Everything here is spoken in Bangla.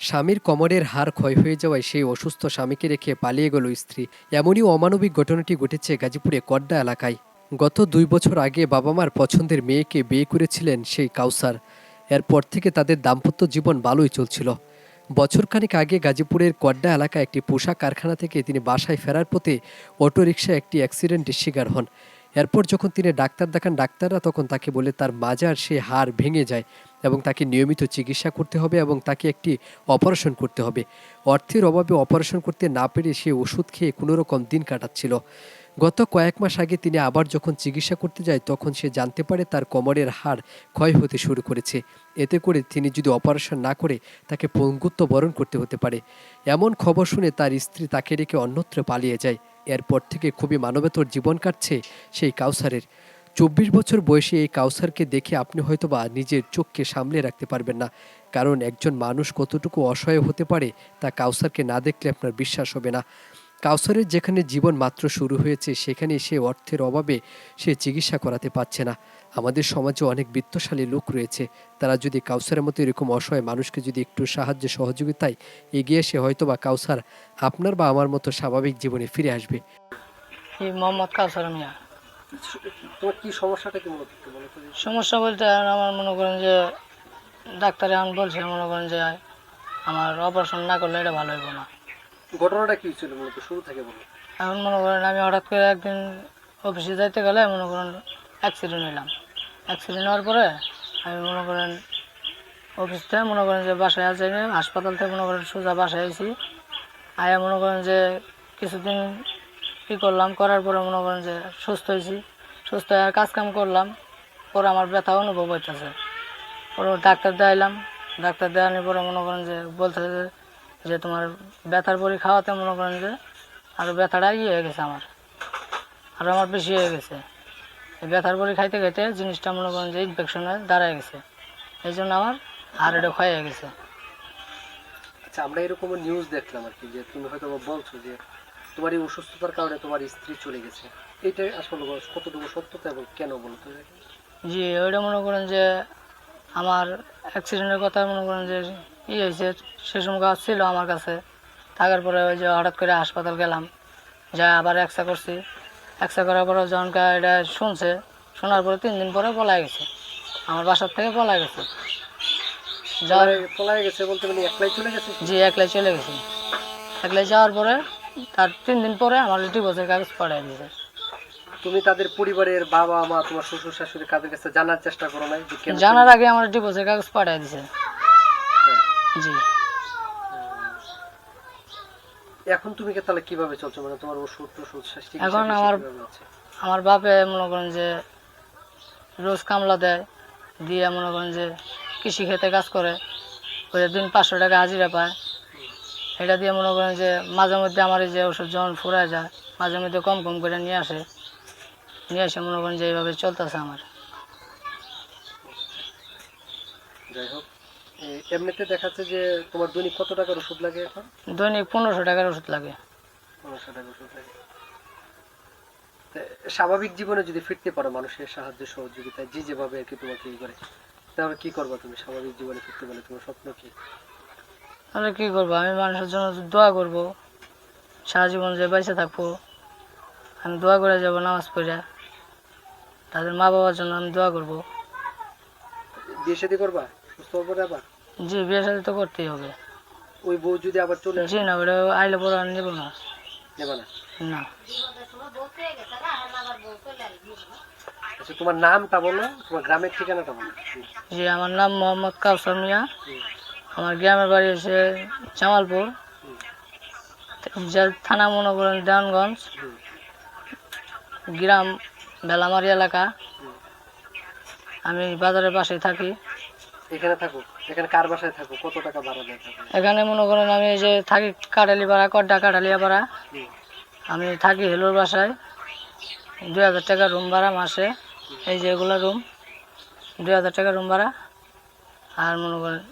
স্বামীর কোমরের হাড় ক্ষয় হয়ে যাওয়ায় সেই অসুস্থ স্বামীকে রেখে পালিয়ে গেল স্ত্রী। এমনই অমানবিক ঘটনাটি ঘটেছে গাজীপুরে কড্ডা এলাকায়। গত দুই বছর আগে বাবা মার পছন্দের মেয়েকে বিয়ে করেছিলেন সেই কাউসার। এরপর থেকে তাদের দাম্পত্য জীবন ভালোই চলছিল। বছরখানেক আগে গাজীপুরের কড্ডা এলাকায় একটি পোশাক কারখানা থেকে তিনি বাসায় ফেরার পথে অটোরিকশায় একটি অ্যাক্সিডেন্টের শিকার হন। এরপর যখন তিনি ডাক্তার দেখান ডাক্তাররা তখন তাকে বলে, তার মাজার সে হাড় ভেঙে যায়। এবং তাকে নিয়মিত চিকিৎসা করতে হবে এবং তাকে একটি অপারেশন করতে হবে। অর্থের অভাবে অপারেশন করতে না পেরে সে ওষুধ খেয়ে কোনো রকম দিন কাটাচ্ছিল। গত কয়েক মাস আগে তিনি আবার যখন চিকিৎসা করতে যায়, তখন সে জানতে পারে তার কোমরের হাড় ক্ষয় হতে শুরু করেছে। এতে করে তিনি যদি অপারেশন না করে, তাকে পঙ্গুত্ব বরণ করতে হতে পারে। এমন খবর শুনে তার স্ত্রী তাকে রেখে অন্যত্র পালিয়ে যায়। এরপর থেকে খুবই মানবেতর জীবন কাটছে সেই কাউসারের। চব্বিশ বছর বয়সে এই কাউসারকে দেখে আপনি হয়তোবা নিজের চোখকে সামলে রাখতে পারবেন না। কারণ একজন মানুষ কতটুকু অসহায় হতে পারে, তা কাউসারকে না দেখলে আপনার বিশ্বাস হবে না। কাউসারের যেখানে জীবন মাত্র শুরু হয়েছে, সেখানে সে অর্থের অভাবে সে চিকিৎসা করাতে পারছে না। আমাদের সমাজে অনেক বিত্তশালী লোক রয়েছে। তারা যদি কাউসারের মতো এরকম অসহায় মানুষকে যদি একটু সাহায্য সহযোগিতায় এগিয়ে এসে হয়তো বা কাউসার আপনার বা আমার মতো স্বাভাবিক জীবনে ফিরে আসবে। মোহাম্মদ কাউসার মিয়া। তোমার কি সমস্যাটা কি মূলত। সমস্যা বলতে আমার মনে করেন যে ডাক্তার এখন বলছে মনে করেন যে আমার অপারেশন না করলে এটা ভালো হইব না। ঘটনাটা কি ছিল মূলত? শুরু থেকে বলো। এখন মনে করেন আমি হঠাৎ করে একদিন অফিসে যাইতে গেলে মনে করেন অ্যাক্সিডেন্ট হইলাম। অ্যাক্সিডেন্ট হওয়ার পরে আমি মনে করেন অফিস থেকে মনে করেন যে বাসায় আছে হাসপাতাল থেকে মনে করেন সোজা বাসায় আইছি। আয়া মনে করেন যে কিছুদিন ই করলাম, করার পরে মনে করেন যে সুস্থ হয়েছি। সুস্থ হয়ে কাজ কাম করলাম, পরে আমার ব্যথা অনুভব হইতেছে। পরে ডাক্তার দেখাইলাম, ডাক্তার দেখানোর পরে মনে করেন যে বলতেছে যে- তোমার ব্যথার পরি খাওয়াতে মনে করেন যে আরও ব্যথাটা ইয়ে হয়ে গেছে আমার। আরও আমার বেশি হয়ে গেছে। ব্যথার পরি খাইতে খাইতে জিনিসটা মনে করেন যে ইনফেকশন দাঁড়ায় গেছে। এই জন্য আমার আর এটা ক্ষয় হয়ে গেছে। আচ্ছা আমরা এরকম নিউজ দেখলাম আর কি, যে তুমি হয়তো বলছো যে তোমার এই অসুস্থতার কারণে তোমার স্ত্রী চলে গেছে। এইটা আসলে কতটুকু সত্যতা এবং কেন বলতো জি ওইটা মনে করেন যে আমার অ্যাক্সিডেন্টের কথা মনে করেন যে ই হয়েছে সে সময় ছিল আমার কাছে। থাকার পরে ওই যে হঠাৎ করে হাসপাতাল গেলাম যা আবার এক্সা করছি। এক্সা করার পরে যখন কা- এটা শুনছে শোনার পরে তিন দিন পরে পলাই গেছে। আমার বাসার থেকে পলাই গেছে। যাওয়ার পলাই গেছে বলতে মানে একলাই চলে গেছে? জি একলাই চলে গেছে। একলাই যাওয়ার পরে তার তিন দিন পরে আমার ডিভোর্সের কাগজ পাঠিয়ে দিয়েছে তুমি তাদের পরিবারের বাবা মা তোমার শ্বশুর শাশুড়ি কাদের কাছে জানার চেষ্টা করো নাই জানার আগে আমার ডিভোর্সের কাগজ পাঠিয়ে দিয়েছে জি। এখন তুমি কে তাহলে কীভাবে চলছো? মানে তোমার ওষুধ টষুধ এখন আমার- আমার বাপে মনে করেন যে রোজ কামলা দেয় দিয়ে মনে করেন যে কৃষি খেতে কাজ করে ওই দিন পাঁচশো টাকা হাজিরা পায়। এটা দিয়ে মনে করেন যে মাঝে মধ্যে আমার এই যে ওষুধ যখন ফুরায় যায় মাঝে মধ্যে কম কম করে নিয়ে আসে। নিয়ে এসে মনে করেন যে এইভাবে চলতেছে আমার। যাই হোক এমনিতে দেখাচ্ছে যে তোমার দৈনিক কত টাকার ওষুধ লাগে এখন? দৈনিক পনেরোশো টাকার ওষুধ লাগে। পনেরোশো টাকার ওষুধ লাগে। স্বাভাবিক জীবনে যদি ফিরতে পারো মানুষের সাহায্য সহযোগিতায় যে যেভাবে আর কি তোমাকে ই করে তাহলে কি করবা তুমি? স্বাভাবিক জীবনে ফিরতে পারলে তোমার স্বপ্ন কি? তাহলে কী করব? আমি মানুষের জন্য দোয়া করব। সারা জীবন যে বেঁচে থাকব আমি দোয়া করে যাব নামাজ পড়ে। তাদের মা বাবার জন্য আমি দোয়া করব। বিয়ে শাদী আবার জি বিয়ে সাথে তো করতেই হবে। ওই বউ যদি আবার চলে জি না ওটা আইলে পরে আর নেব না। নেবা না? না। আচ্ছা তোমার নামটা বলো তোমার গ্রামের ঠিকানাটা বলো। জি আমার নাম মোহাম্মদ কাউসার মিয়া। আমার গ্রামের বাড়ি হচ্ছে জামালপুর। থানা মনে করেন ডানগঞ্জ গ্রাম বেলামারি এলাকা। আমি বাজারের পাশে থাকি। এখানে থাকো এখানে কার বাসায় থাকো কত টাকা ভাড়া দেয় এখানে মনে করেন আমি এই যে থাকি কাটালি পাড়া কড্ডা কাটালিয়া পাড়া আমি থাকি হেলোর বাসায়। দুই হাজার টাকা রুম ভাড়া মাসে। এই যে এগুলো রুম দুই হাজার টাকা রুম ভাড়া। আর মনে করেন